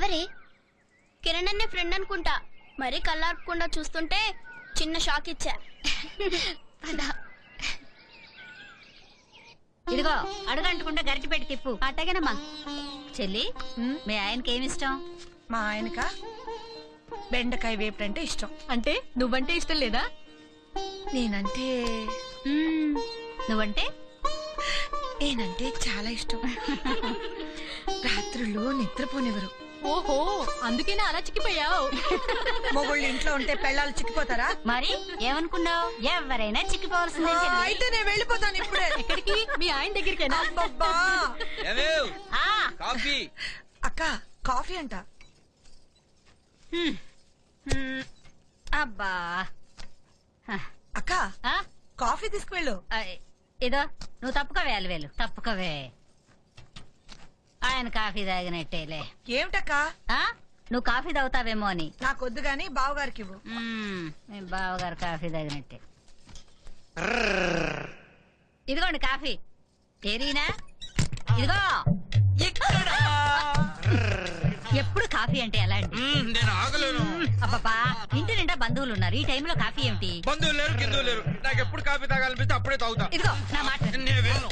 ఎవరే? కిరణ్ అనే ఫ్రెండ్ అనుకుంటా. మరీ కళ్ళార్పకుండా చూస్తుంటే చిన్న షాక్ ఇచ్చా. ఇదిగో అడుగంటుకుంటే గరిటి పెట్టి తిప్పు. అట్టగేనమ్మా. చెల్లి మీ ఆయనకి ఏమి ఇష్టం? మా ఆయనక? బెండకాయ వేపుడు అంటే ఇష్టం. అంటే నువ్వంటే ఇష్టం లేదా? నేనంటే. నువ్వంటే? నేనంటే చాలా ఇష్టం. రాత్రులు నిద్రపోనివ్వరు. ఓహో అందుకేనా అలా చిక్కిపోయావు? మొగుళ్ళు ఇంట్లో ఉంటే పెళ్ళాలు చిక్కిపోతారా? మరి ఏమనుకున్నావు? ఎవరైనా చిక్కిపోవాల్సిందే. అయితే నేను వెళ్ళిపోతాను ఇప్పుడే. ఎక్కడికి? మీ ఆయన దగ్గరికేనా? కాఫీ. అక్క కాఫీ అంట. అబ్బా. అక్క ఆ, కాఫీ తీసుకువెళ్ళు. ఇదో నువ్వు తప్పుకోవే అలవేలు తప్పుకోవే. ఆయన కాఫీ తాగినట్టేలే. ఏమిటక్క? ఆ? నువ్వు కాఫీ తాగుతావేమో అని. నాకొద్దు గాని బావగారికి ఇవ్వు మ్మ్. మీ బావగారు కాఫీ తాగినట్టే. ఇదిగోండి కాఫీ. ఏరీనా? ఇదిగో. ఎప్పుడు కాఫీ అంటే ఎలా అండి మ్మ్, నేను ఆగలేను. అబ్బబ్బా ఇంటి నిండా బంధువులు ఉన్నారు ఈ టైంలో కాఫీ ఏమిటి? బంధువులు లేరు గిందువులు లేరు. నాకు ఎప్పుడు కాఫీ తాగాలనిపిస్తే అప్పుడే తాగుతా. ఇదిగో నా మాట. నేను వెళ్ళను.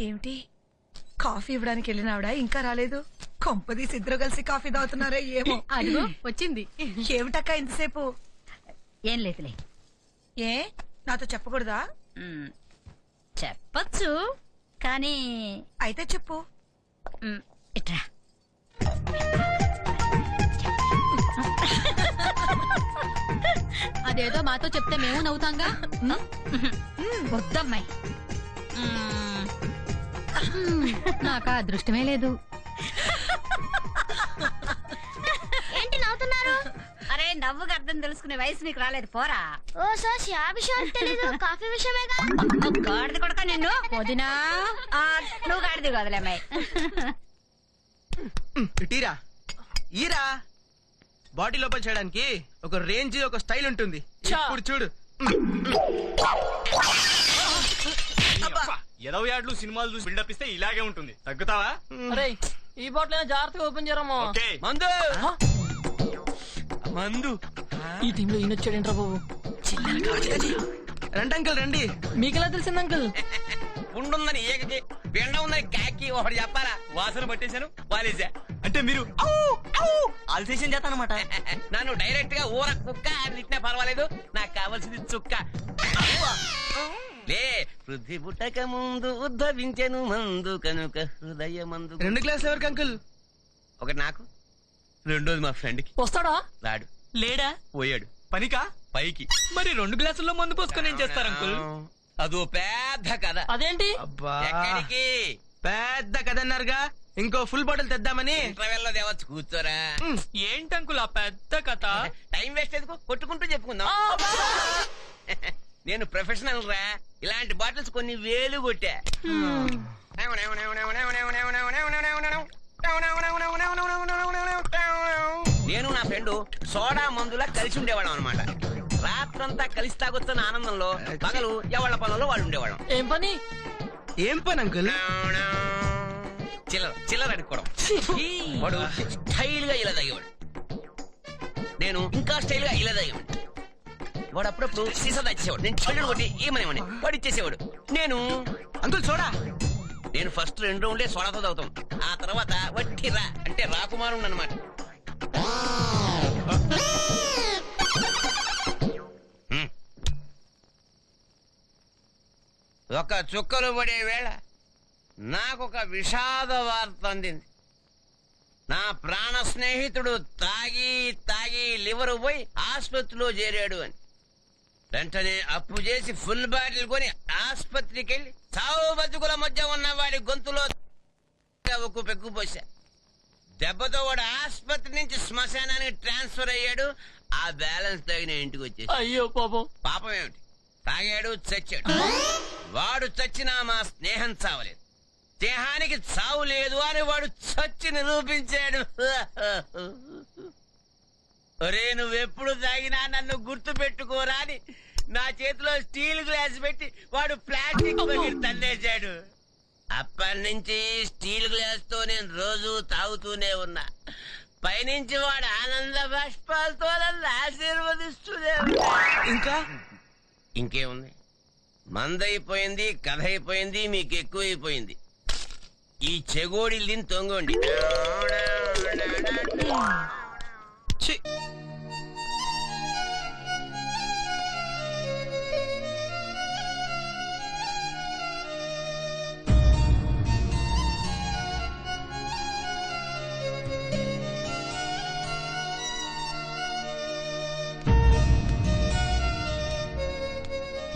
ఏమిటి? కాఫీ ఇవ్వడానికి వెళ్ళిన ఆవిడ ఇంకా రాలేదు? కొంపదీసి ఇద్దరు కలిసి కాఫీ తాగుతున్నారే ఏమో. అదిగో వచ్చింది. ఏమిటక్క ఇంతసేపు? ఏం లేదులే. ఏ? నాతో చెప్పకూడదా. చెప్పచ్చు కానీ అయితే చెప్పు. ఇట్రా. అదేదో మాతో చెప్తే మేము నవ్వుతాంగా? వద్దమ్మాయి. మ్మ్. నాకు ఆ అదృష్టమే లేదు. ఏంటి నవ్వుతున్నారు? అరే నవ్వుగా అర్థం తెలుసుకునే వయసు నీకు రాలేదు. పోరా. ఓ సార్ ఆ విషయం తెలీదు. కాఫీ విషయమేగా గాడిద కొడక నిన్ను? వదినా? ఆ, నువ్వు గాడిది కదలే అమ్మాయి. ఇటీరా ఈరా. బాడీ లోపల చేయడానికి ఒక రేంజ్ ఒక స్టైల్ ఉంటుంది. ఇప్పుడు చూడు. ఎదవ యాడ్లు సినిమాలు చూసి బిల్డప్ ఇస్తే ఇలాగే ఉంటుంది. తగ్గుతావా? అరే ఈ బాటిల్ జాగ్రత్తగా ఓపెన్ చేయరమ్మా. ఓకే. మందు! మందు! ఈ టీంలో ఈయన వచ్చాడేంట్రా బాబు? రండి అంకుల్ రండి. మీకెలా తెలిసింది అంకుల్? ఉండుందని ఏకకి బెండ ఉందని కాకి ఒకటి చెప్పాలా? వాసన పట్టేశాను వాలేసా అంటే మీరు ఆల్సేషన్ చేస్తాను అనమాట నన్ను డైరెక్ట్గా ఊర కుక్క అని తిట్టినా పర్వాలేదు నాకు కావాల్సింది చుక్క. లే పృథ్వీ పుట్టక ముందు ఉద్భవించెను మందు కనుక హృదయ మందు రెండు గ్లాస్ ఎవరికి అంకుల్? ఒకటి నాకు రెండోది మా ఫ్రెండ్కి వస్తాడా? రాడు. లేడా? పోయాడు. పనికా? పైకి. మరి రెండు గ్లాసుల్లో మందు పోసుకొని ఏం చేస్తారు అంకుల్? అదో పెద్ద కథ. అదేంటి? అబ్బా. ఎక్కడికి? పెద్ద కదన్నారుగా ఇంకో ఫుల్ బాటిల్ తెద్దామని. ఇంటర్వెల్లో దేవచ్చు కూర్చోరా ఏంటి అంకుల్ ఆ పెద్ద కథ? టైం వేస్ట్ ఎందుకు? కొట్టుకుంటూ చెప్పుకుందాం. నేను ప్రొఫెషనల్ రా. ఇలాంటి బాటిల్స్ కొన్ని వేలు కొట్టా. నేను నా ఫ్రెండ్ సోడా మందులా కలిసి ఉండేవాళ్ళం అనమాట రాత్రంతా కలిసి తాగొస్తున్న ఆనందంలో పగలు ఎవళ్ళ పనుల్లో వాళ్ళు ఉండేవాళ్ళం. ఏం పని? ఏం పని అంకుల్? చిల్లర చిల్లర అడుక్కోవడం. వాడు స్టైల్గా ఇలా తాగేవాడు. నేను ఇంకా స్టైల్గా ఇలా తాగేవాడు వాడు అప్పుడప్పుడు సీసా తెచ్చేవాడు నేను చెల్లెడు కొట్టి ఏమనేవాడిని వాడు ఇచ్చేసేవాడు నేను అందులో చూడా నేను ఫస్ట్ రెండు రౌండ్లే సోడాతో తాగుతాం. ఆ తర్వాత వట్టి రా అంటే రాకుమారుడు అనమాట ఒక చుక్కలు పడే వేళ నాకొక విషాద వార్త అందింది. నా ప్రాణ స్నేహితుడు తాగి తాగి లివర్ పోయి ఆసుపత్రిలో చేరాడు అని. వెంటనే అప్పు చేసి ఫుల్ బాటిల్ కొని ఆసుపత్రికి వెళ్ళి చావు బతుకుల మధ్య ఉన్న వాడి గొంతులో ఉక్కు పెక్కు పోసా. దెబ్బతో వాడు ఆసుపత్రి నుంచి శ్మశానానికి ట్రాన్స్ఫర్ అయ్యాడు. ఆ బ్యాలెన్స్ తగిన ఇంటికి వచ్చేసి. అయ్యో పాపం. పాపం ఏమిటి? తాగాడు చచ్చాడు. వాడు చచ్చినా మా స్నేహం చావలేదు. స్నేహానికి చావు లేదు అని వాడు చచ్చి నిరూపించాడు. ఒరే నువ్వెప్పుడు తాగినా నన్ను గుర్తు పెట్టుకోరా అని నా చేతిలో స్టీల్ గ్లాస్ పెట్టి వాడు ప్లాస్టిక్ బకెట్ తన్నేశాడు. అప్పటి నుంచి స్టీల్ గ్లాస్తో నేను రోజు తాగుతూనే ఉన్నా. పైనుంచి వాడు ఆనంద బాష్పాలతో నన్ను ఆశీర్వదిస్తూనే. ఇంకా? ఇంకేముంది? మందైపోయింది కథ అయిపోయింది మీకు ఎక్కువైపోయింది ఈ చెగోడిల్ని తొంగండి. ఛీ,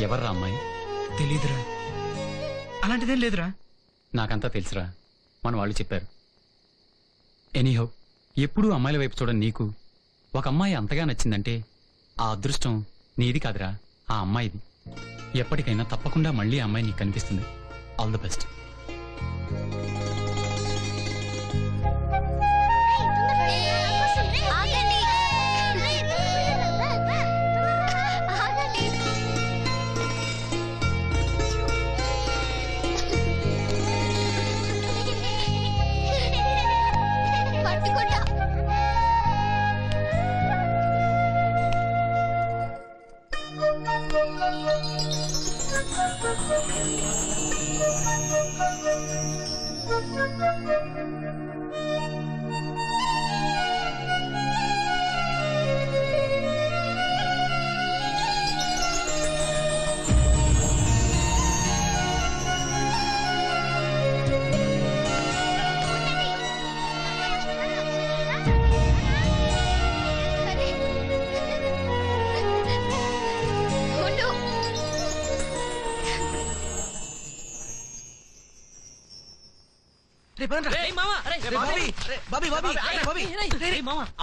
ఎవర్రా అమ్మాయి? తెలీదురా. అలాంటిదేం లేదురా. నాకంతా తెలుసురా. మన వాళ్ళు చెప్పారు. ఎనీహో ఎప్పుడూ అమ్మాయిల వైపు చూడని నీకు ఒక అమ్మాయి అంతగా నచ్చిందంటే ఆ అదృష్టం నీది కాదురా ఆ అమ్మాయిది. ఎప్పటికైనా తప్పకుండా మళ్ళీ అమ్మాయి నీకు కనిపిస్తుంది. ఆల్ ద బెస్ట్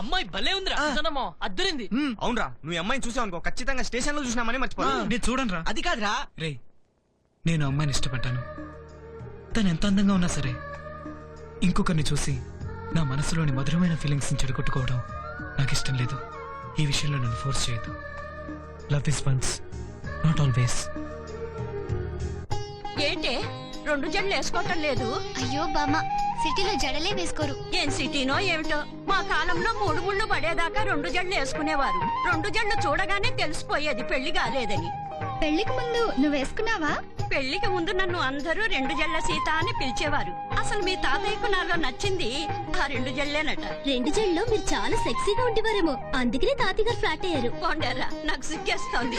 అమ్మాయి భలే ఉందిరా. అద్దరింది. అవునరా నువ్వు అమ్మాయిని చూసావు అనుకో ఖచ్చితంగా స్టేషన్లో చూసినామని మర్చిపో నేను చూడనురా. అది కాదురా. రే నేను అమ్మాయిని ఇష్టపడ్డాను. తను ఎంత అందంగా ఉన్నా సరే ఇంకొకరిని చూసి నా మనసులోని మధురమైన ఫీలింగ్స్ చెడగొట్టుకోవడం నాకు ఇష్టం లేదు. ఈ విషయంలో నన్ను ఫోర్స్ చేయొద్దు. Love is once not always ఏంటే? రెండు జడలు వేసుకోవటం లేదు. అయ్యో బామ్మ సిటీలో జడలే వేసుకోరు. ఏం సిటీనో ఏమిటో? మా కాలంలో మూడు ముళ్ళు పడేదాకా రెండు జడలు వేసుకునేవారు. రెండు జడలు చూడగానే తెలిసిపోయేది పెళ్ళి కాలేదని. పెళ్ళికి ముందు నువ్వు వేసుకున్నావా? పెళ్ళికి ముందు నన్ను అందరూ రెండు జళ్ళ సీత అని పిలిచేవారు. అసలు మీ తాతయ్యకు నాలో నచ్చింది ఆ రెండు జల్లేనట రెండు జడలో మీరు చాలా సెక్సీగా ఉండేవారేమో. అందుకనే తాతయ్య గారు ఫ్లాట్ అయ్యారు. నాకు సిగ్గేస్తోంది.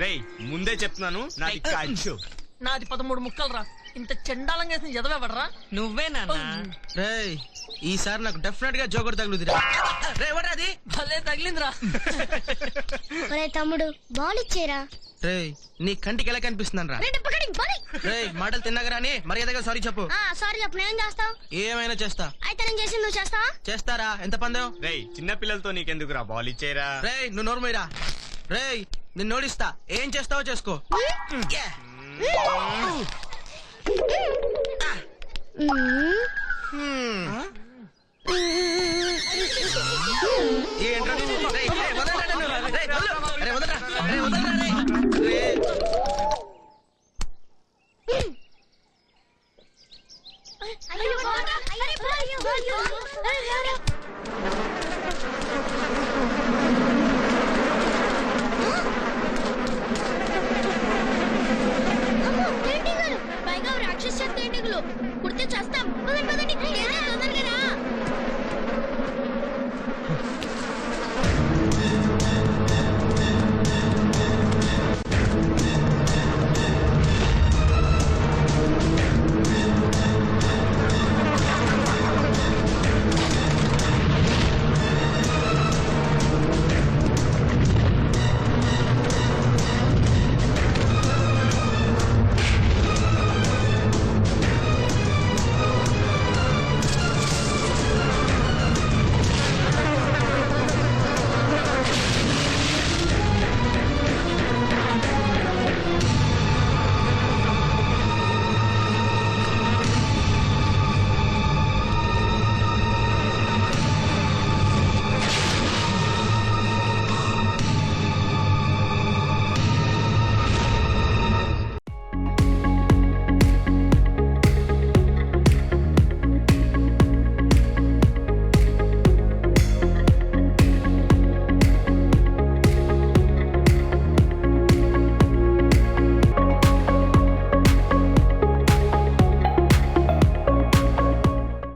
రేయ్ ముందే చెప్తున్నాను నాది కాల్చు. నాది పదమూడు ముక్కలు రా ఇంత చెండాలంగా వేసిన ఎదవెవడరా నువ్వే నాన్న. రేయ్ ఈసారి నాకు డెఫినెట్గా జోకర్ తగులుదిరా. రే ఎవడ్రా అది? భలే తగిలిందిరా. ఒరే తమ్ముడు బాల్ ఇచ్చేరా రేయ్ నీ కంటికి ఎలా కనిపిస్తుందని రా రేయ్ మాటలు తిన్నాక రాని మర్యాదగా సారీ చెప్పు. సారీ చెప్పు నేను చేస్తావు? ఏమైనా చేస్తా. అయితే నేను చేసి నువ్వు చేస్తావా? చేస్తారా? ఎంత పందెం? రేయ్ చిన్న పిల్లలతో నీకెందుకురా బాల్ ఇచ్చేరా రేయ్ నువ్వు నోర్మీరా రేయ్ నిన్ను ఓడిస్తా ఏం చేస్తావో చేసుకో. ఏంట్రా